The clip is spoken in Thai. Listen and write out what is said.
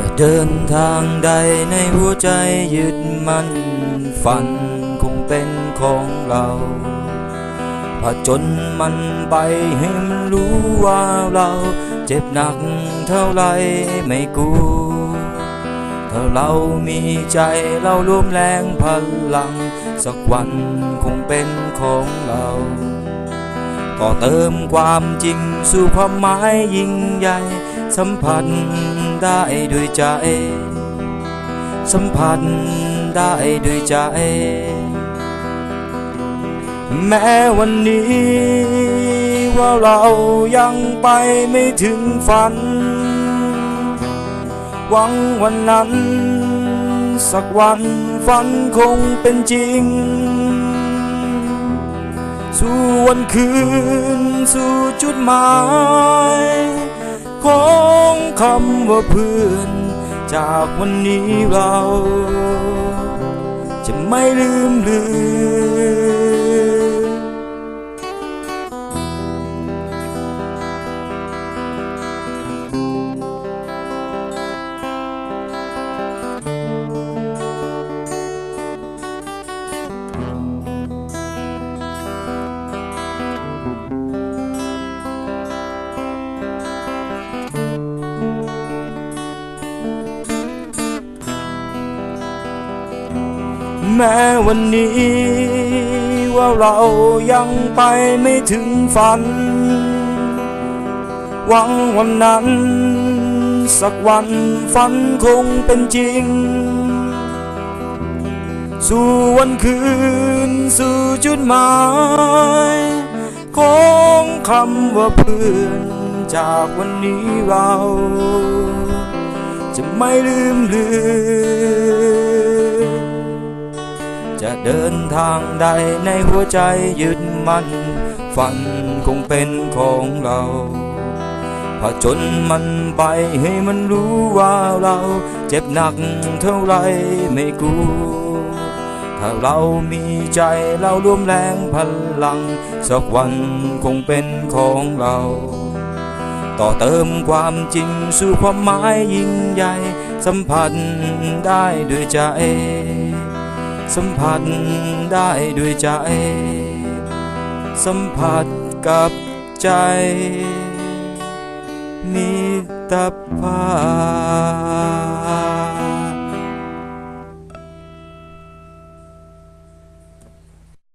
จะเดินทางใดในหัวใจยึดมันฝันคงเป็นของเราผจญมันไปให้มันรู้ว่าเราเจ็บหนักเท่าไรไม่กลัวถ้าเรามีใจเรารวมแรงพลัง สักวันคงเป็นของเราต่อเติมความจริงสู่ความหมายยิ่งใหญ่ สัมผัสได้ด้วยใจ สัมผัสได้ด้วยใจ แม้วันนี้ว่าเรายังไปไม่ถึงฝัน หวังวันนั้น สักวันฝันคงเป็นจริง สู่วันคืนสู่จุดหมาย ของคำว่าเพื่อน จากวันนี้เรา จะไม่ลืมเลือน แม้วันนี้ว่าเรายังไปไม่ถึงฝัน หวังวันนั้น สักวันฝันคงเป็นจริง สู่วันคืนสู่จุดหมายของคำว่าเพื่อนจากวันนี้เรา จะไม่ลืมเลือน จะเดินทางใดในหัวใจยึดมันฝันคงเป็นของเราผจญมันไปให้มันรู้ว่าเราเจ็บหนักเท่าไรไม่กลัว ถ้าเรามีใจเรารวมแรงพลัง สักวันคงเป็นของเรา ต่อเติมความจริงสู่ความหมายยิ่งใหญ่ สัมผัสได้ด้วยใจ สัมผัสได้ด้วยใจ สัมผัสกับใจมิตรภาพ